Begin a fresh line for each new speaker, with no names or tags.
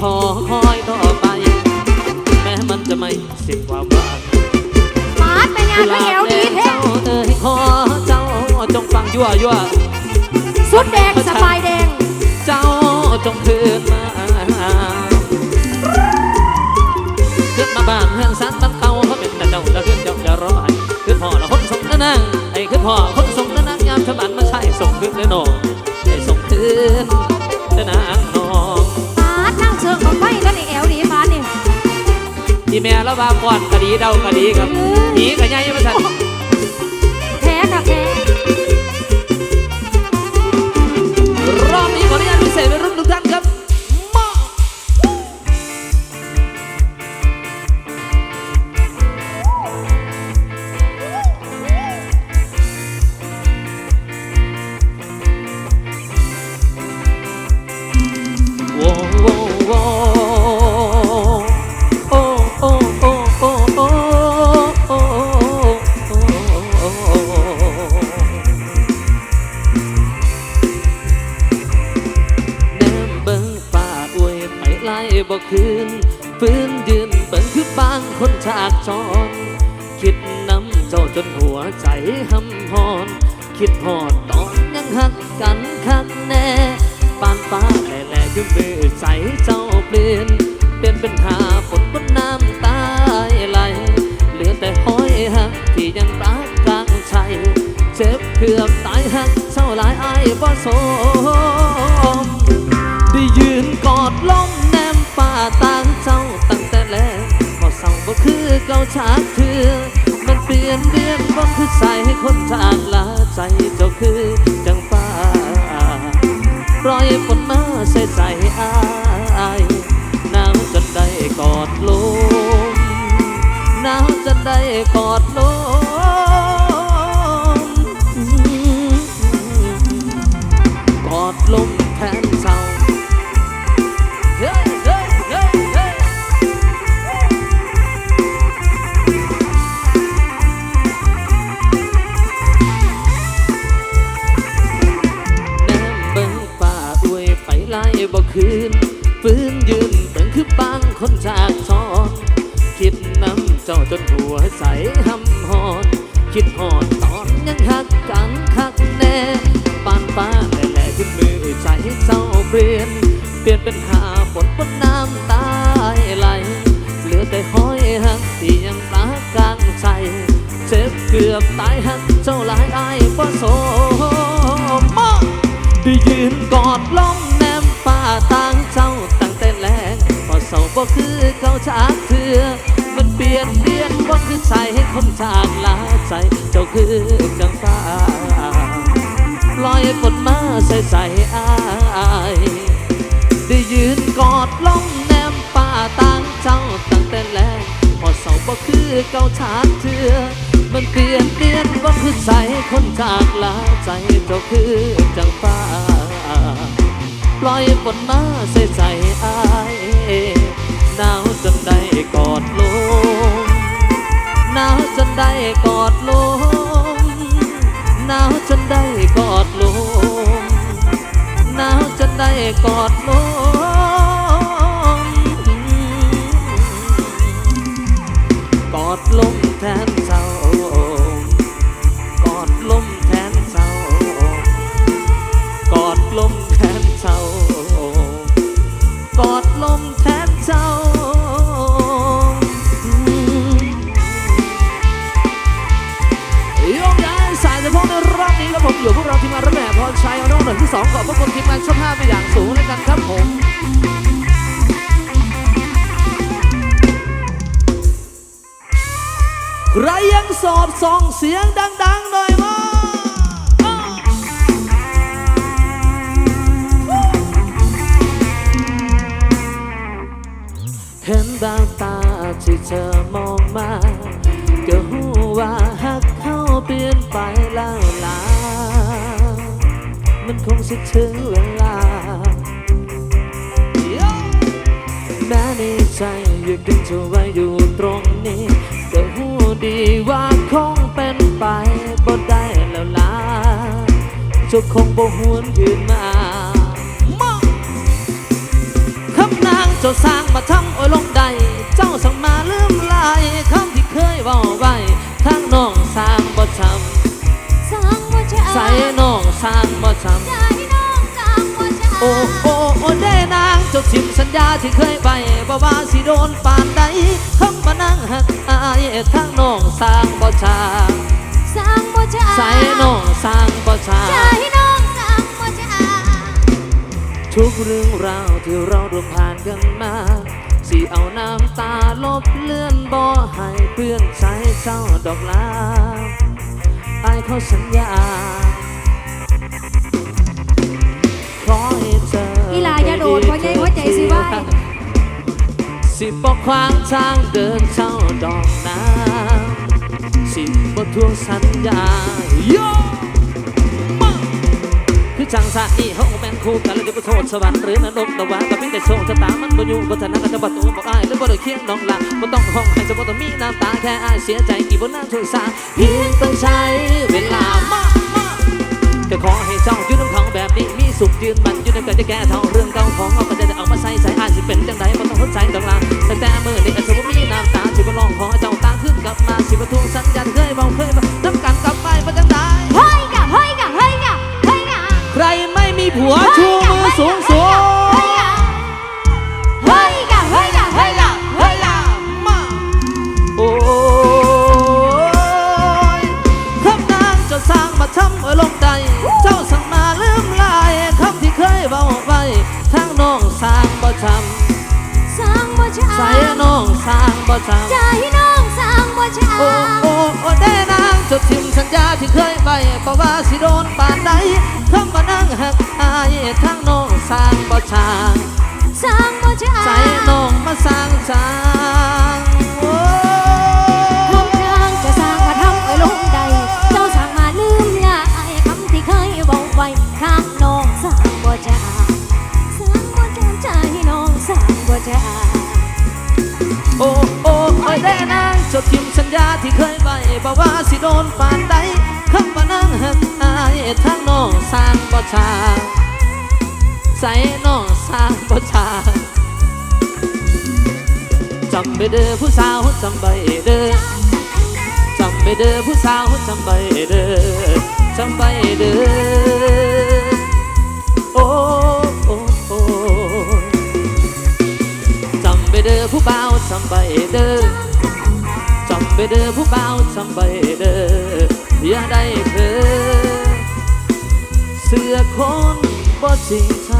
ขอ
คอยต่อไป แม้มันจะไม่สิ้นความหวัง
ปาดไปงานไม่เอวดีเท่
เจ้าเอ่ยขอเจ้าจงฟังยั่วยั่ว
สุดแดงสบายแดง
เจ้าจงคืนมาขึ้นมาบ้านเมืองสันบ้านเก่าเขาเป็นแต่เจ้าจะขึ้นเจ้าจะร้อยขึ้นพ่อละคนส่งนั่นนางไอ้ขึ้นพ่อ แม่แล้วว่าก่อนคดีเดาคดีครับหนีกับยายมาสั่น ปานฟ้าแหล่แหล่ขึ้นมือใจเจ้าเปลี่ยนเปลี่ยนเป็นหาฝนบนน้ำตายไหลเหลือแต่ห้อยหักที่ยังรักกลางใจเจ็บเกือบตายหักเศร้าหลายอายบ่สมได้ยืนกอดล้มแนมป่าต่างเจ้าตั้งแต่แรกบ่เศร้าบ่คือเก่าชาเถื่อมันเปลี่ยนเรียนบ่คือใส่ให้คนจากลาใจเจ้าคือ ปล่อยฝนมาใส่ใจอายหนาวจนได้กอดลมหนาวจนได้กอดลม ใส่หำหอด คิดหอดตอนยังหักกันคักแน่ปานฟ้าแต่แหล่ขึ้นมือใจเศร้าเปลี่ยน เปลี่ยนเป็นหาฝนบนน้ำตาไหล เหลือแต่ห้อยหักที่ยังรักกลางใจเจ็บเกือบตายหักเจ้าหลายอายบ่โสมได้ยืนกอดล้อมแนมป่าต่างเจ้าตั้งแต่แรงพอเศร้าบ่คือเขาชักเธอ มันเปลี่ยนเปลี่ยนว่าคือใจให้คนจากลาใจ เจ้าคือจังฟ้าลอยฝนมาใส่ใส่อายได้ยืนกอดลมแนมป่าต่างเจ้าตั้งแต่แรกพอเสาบ่คือเก่าชาติเถือมันเปลี่ยนเปลี่ยนว่าคือใจคนจากลาใจ เจ้าคือจังฟ้าปล่อยฝนมาใส่ใส่อาย หนาวจนได้กอดลมหนาวจนได้กอดลมหนาวจนได้กอดลมหนาวจนได้กอดลม สองขอบพระคุณทีมงานช่าภาพเป็นอย่างสูงเลยกันครับผมใครยังโสดส่องเสียงดัง ๆ หน่อยมาเห็นแววตาที่เธอมองมา ก็หูว่าหักเข้าเปลี่ยนไปแล้ว มันคงสิถึงเวลา แม้ในใจยังดึงเธอไว้อยู่ตรงนี้ก็หูดีว่าคงเป็นไปบ่ได้แล้วล่ะเจ้าคงบ่หวนคืนมาคำนางเจ้าสร้างมาทำโอ้ยลงใด เจ้าสั่งมาลืมลายคำที่เคยว่าไว้ทางน้องสร้างบ่จ
สร้างบ่จะำ
ใส่น้องสร้างบ่จำ
ใจน้องสร้างบ่จะ
โอ้โอ้โอ้ได้นางเจดทิมสัญญาที่เคยไปบ่ว่าสิโดนปานใดคำมานั่งหักอายทางน้องสร้างบ่ชา
สร้างบ่จะ
ใส่น้องสร้างบ่ชา
ใจน้องสร้างบ่จะ
ทุกเรื่องราวที่เราร่วมผ่านกันมา สิเอาน้ำตาลบเลือนบ่ให้เพื่อนใช้เจ้าดอกลา อายเขาสัญญา ขอให้เธอ
อีหลาอย่าโดดเพราะใหญ่หัวใจสิวาย
สิบกขวางทางเดินเจ้าดอกน้ำสิบทวงสัญญาโยมาคือ จังสาอีเขาแมนคู่กันแล้วจะไปโทษสวรรค์หรือนรกตะวันก็เพียงแต่โชคชะตามันบ่อยู่บ่ทันนั้นก็จะบ่ตัวบ่อายหรือบ่ได้เคียงน้องละบ่ต้องห้องให้จะบ่ต้องมีน้ำตาแค่อายเสียใจกี่บ่นานช่วยสาเพียงต้องใช้เวลามามาก็ขอให้เจ้าอยู่น้ำเขาแบบนี้มีสุขยืนมันอยู่ในกันจะแก้เท่าเรื่องเก่าของเอาก็จะเอามาใส่ใส่อายสิเป็นจังไดบ่ต้องหัวใจดอกลาแต่แต่เมื้อนี้อาจจะบ่มีน้ำตาสิบ่ร้องขอเจ้าตาขึ้นกลับมาสิบ่ทวงสัญญาณเคยเว้าเคย รไม่มีผัวางจางโอ้
คำนางจะสร้างมาทำไว้ลงใด เจ้าสร้างมาลืมลายคำที่เคยบอกไว้ข้างน้องสร้างบ่จะสร้างบ่จะใจน้องสร้างบ่จะ
โอ้โอ้โอ้ได้นางจดทิมสัญญาที่เคยไว้บอกว่าสิโดนปานใดคำว่านั่งหักอายทางน้องสร้างบ่ชางใส่น้องสร้างบ่ชาง จำไปเด้อผู้สาวจำไปเด้อจำไปเด้อผู้สาวจำไปเด้อจำไปเด้อโอ้โอ้โอ้จำไปเด้อผู้บ่าวจำไปเด้อจำไปเด้อผู้บ่าวจำไปเด้ออย่าได้เพ้อเสือคนบ่จริงใจ